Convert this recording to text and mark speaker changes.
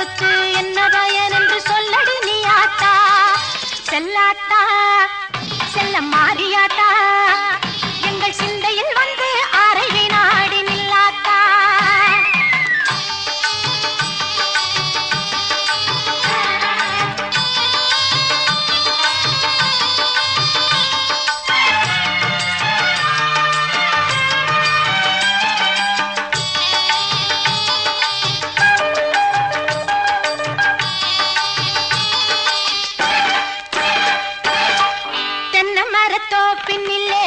Speaker 1: கொடுத்து என்ன பயன் என்று சொல்லடி நீ ஆத்தா. செல்லாத்தா. भारतोपि मिले।